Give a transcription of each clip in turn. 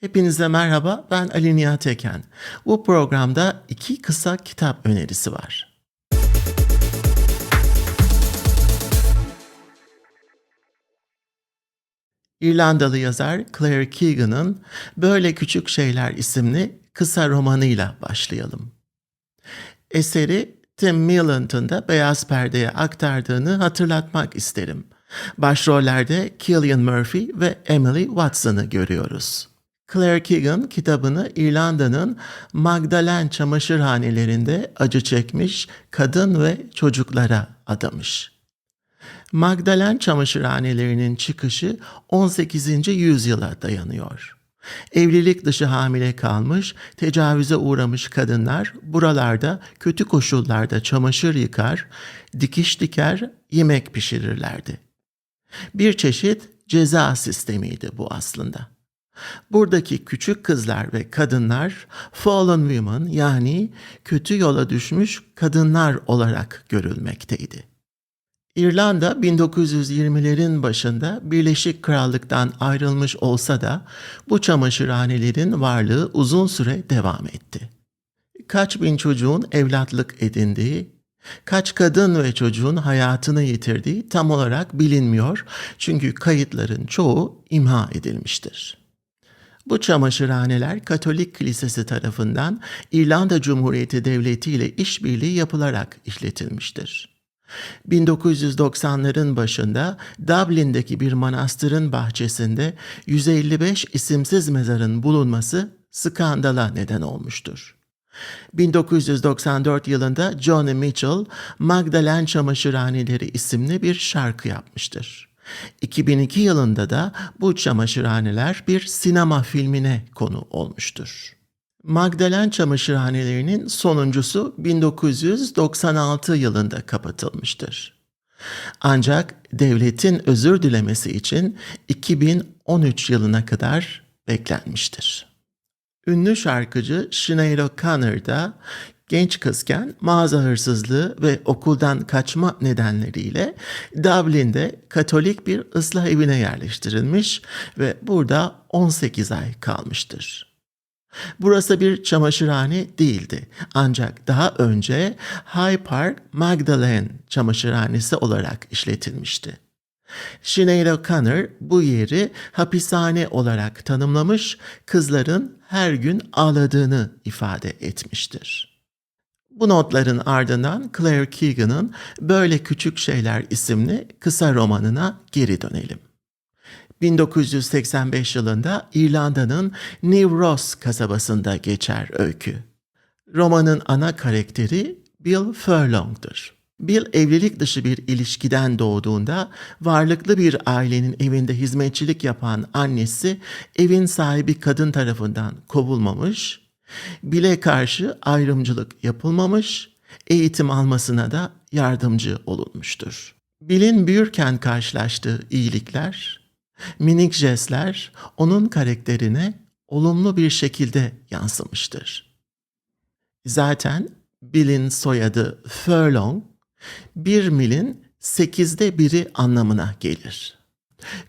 Hepinize merhaba, ben Ali Nihat Eken. Bu programda iki kısa kitap önerisi var. İrlandalı yazar Claire Keegan'ın Böyle Küçük Şeyler isimli kısa romanıyla başlayalım. Eseri Tim Millant'ın Beyaz Perde'ye aktardığını hatırlatmak isterim. Başrollerde Cillian Murphy ve Emily Watson'ı görüyoruz. Claire Keegan kitabını İrlanda'nın Magdalen çamaşırhanelerinde acı çekmiş kadın ve çocuklara adamış. Magdalen çamaşırhanelerinin çıkışı 18. yüzyıla dayanıyor. Evlilik dışı hamile kalmış, tecavüze uğramış kadınlar buralarda kötü koşullarda çamaşır yıkar, dikiş diker, yemek pişirirlerdi. Bir çeşit ceza sistemiydi bu aslında. Buradaki küçük kızlar ve kadınlar fallen women yani kötü yola düşmüş kadınlar olarak görülmekteydi. İrlanda 1920'lerin başında Birleşik Krallık'tan ayrılmış olsa da bu çamaşırhanelerin varlığı uzun süre devam etti. Kaç bin çocuğun evlatlık edindiği, kaç kadın ve çocuğun hayatını yitirdiği tam olarak bilinmiyor çünkü kayıtların çoğu imha edilmiştir. Bu çamaşırhaneler Katolik Kilisesi tarafından İrlanda Cumhuriyeti Devleti ile işbirliği yapılarak işletilmiştir. 1990'ların başında Dublin'deki bir manastırın bahçesinde 155 isimsiz mezarın bulunması skandala neden olmuştur. 1994 yılında Johnny Mitchell Magdalen Çamaşırhaneleri isimli bir şarkı yapmıştır. 2002 yılında da bu çamaşırhaneler bir sinema filmine konu olmuştur. Magdalen çamaşırhanelerinin sonuncusu 1996 yılında kapatılmıştır. Ancak devletin özür dilemesi için 2013 yılına kadar beklenmiştir. Ünlü şarkıcı Sinead O'Connor da genç kızken mağaza hırsızlığı ve okuldan kaçma nedenleriyle Dublin'de Katolik bir ıslah evine yerleştirilmiş ve burada 18 ay kalmıştır. Burası bir çamaşırhane değildi. Ancak daha önce High Park Magdalene çamaşırhanesi olarak işletilmişti. Sinead O'Connor bu yeri hapishane olarak tanımlamış, kızların her gün ağladığını ifade etmiştir. Bu notların ardından Claire Keegan'ın Böyle Küçük Şeyler isimli kısa romanına geri dönelim. 1985 yılında İrlanda'nın New Ross kasabasında geçer öykü. Romanın ana karakteri Bill Furlong'dur. Bill evlilik dışı bir ilişkiden doğduğunda varlıklı bir ailenin evinde hizmetçilik yapan annesi evin sahibi kadın tarafından kovulmamış, Bill'e karşı ayrımcılık yapılmamış, eğitim almasına da yardımcı olunmuştur. Bill'in büyürken karşılaştığı iyilikler, minik jestler onun karakterine olumlu bir şekilde yansımıştır. Zaten Bill'in soyadı Furlong, bir milin sekizde biri anlamına gelir.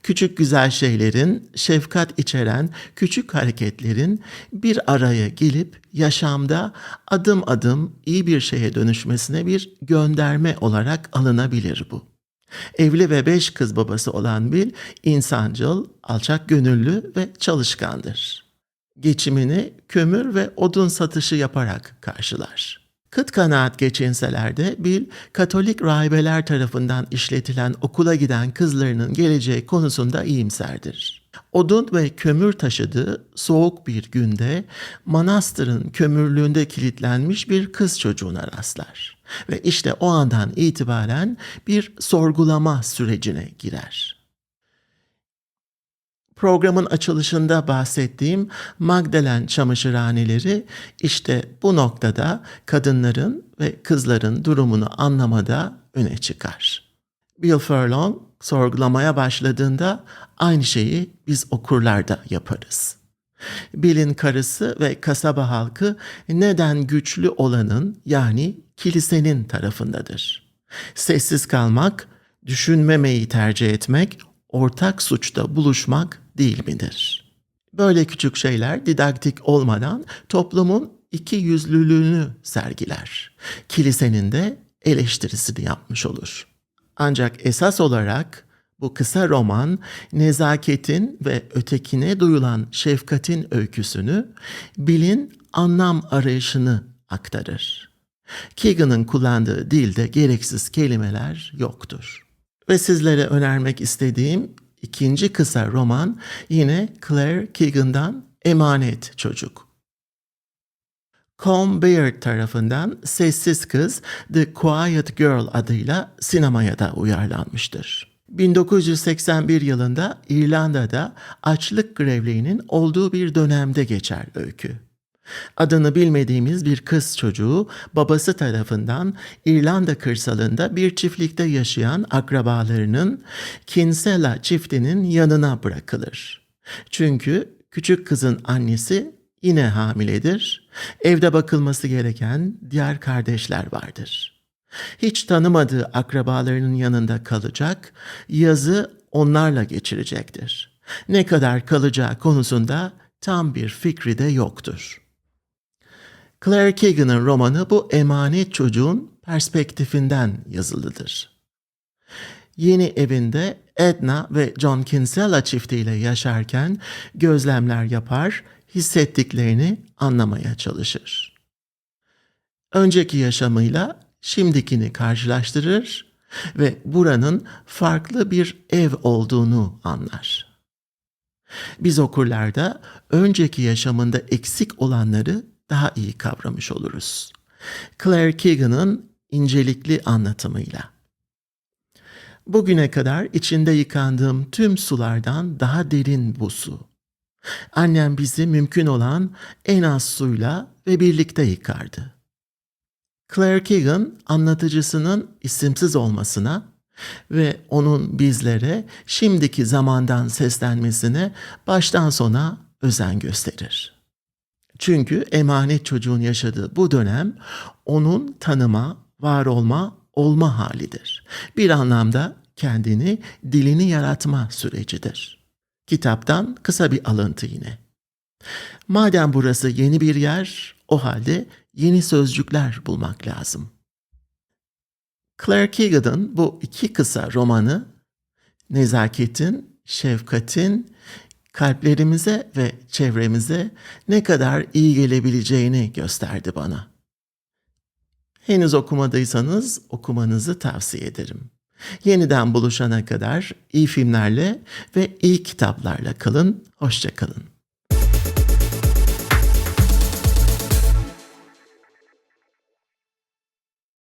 Küçük güzel şeylerin, şefkat içeren küçük hareketlerin bir araya gelip yaşamda adım adım iyi bir şeye dönüşmesine bir gönderme olarak alınabilir bu. Evli ve beş kız babası olan Bill, insancıl, alçak gönüllü ve çalışkandır. Geçimini kömür ve odun satışı yaparak karşılar. Kıt kanaat geçinseler de Bill, Katolik rahibeler tarafından işletilen okula giden kızlarının geleceği konusunda iyimserdir. Odun ve kömür taşıdığı soğuk bir günde manastırın kömürlüğünde kilitlenmiş bir kız çocuğuna rastlar. Ve işte o andan itibaren bir sorgulama sürecine girer. Programın açılışında bahsettiğim Magdalen çamaşırhaneleri işte bu noktada kadınların ve kızların durumunu anlamada öne çıkar. Bill Furlong sorgulamaya başladığında aynı şeyi biz okurlarda yaparız. Bill'in karısı ve kasaba halkı neden güçlü olanın yani kilisenin tarafındadır. Sessiz kalmak, düşünmemeyi tercih etmek, ortak suçta buluşmak değil midir? Böyle küçük şeyler didaktik olmadan toplumun iki yüzlülüğünü sergiler. Kilisenin de eleştirisini yapmış olur. Ancak esas olarak bu kısa roman nezaketin ve ötekine duyulan şefkatin öyküsünü, Bill'in anlam arayışını aktarır. Keegan'ın kullandığı dilde gereksiz kelimeler yoktur. Ve sizlere önermek istediğim ikinci kısa roman yine Claire Keegan'dan Emanet Çocuk. Colm Baird tarafından Sessiz Kız The Quiet Girl adıyla sinemaya da uyarlanmıştır. 1981 yılında İrlanda'da açlık grevlerinin olduğu bir dönemde geçer öykü. Adını bilmediğimiz bir kız çocuğu babası tarafından İrlanda kırsalında bir çiftlikte yaşayan akrabalarının Kinsella çiftinin yanına bırakılır. Çünkü küçük kızın annesi yine hamiledir. Evde bakılması gereken diğer kardeşler vardır. Hiç tanımadığı akrabalarının yanında kalacak, yazı onlarla geçirecektir. Ne kadar kalacağı konusunda tam bir fikri de yoktur. Claire Keegan'ın romanı bu emanet çocuğun perspektifinden yazılıdır. Yeni evinde Edna ve John Kinsella çiftiyle yaşarken gözlemler yapar, hissettiklerini anlamaya çalışır. Önceki yaşamıyla şimdikini karşılaştırır ve buranın farklı bir ev olduğunu anlar. Biz okurlarda önceki yaşamında eksik olanları daha iyi kavramış oluruz. Claire Keegan'ın incelikli anlatımıyla. Bugüne kadar içinde yıkandığım tüm sulardan daha derin bu su. Annem bizi mümkün olan en az suyla ve birlikte yıkardı. Claire Keegan anlatıcısının isimsiz olmasına ve onun bizlere şimdiki zamandan seslenmesine baştan sona özen gösterir. Çünkü emanet çocuğun yaşadığı bu dönem onun tanıma, var olma, olma halidir. Bir anlamda kendini, dilini yaratma sürecidir. Kitaptan kısa bir alıntı yine. Madem burası yeni bir yer, o halde yeni sözcükler bulmak lazım. Claire Keegan'ın bu iki kısa romanı nezaketin, şefkatin, kalplerimize ve çevremize ne kadar iyi gelebileceğini gösterdi bana. Henüz okumadıysanız okumanızı tavsiye ederim. Yeniden buluşana kadar iyi filmlerle ve iyi kitaplarla kalın, hoşça kalın.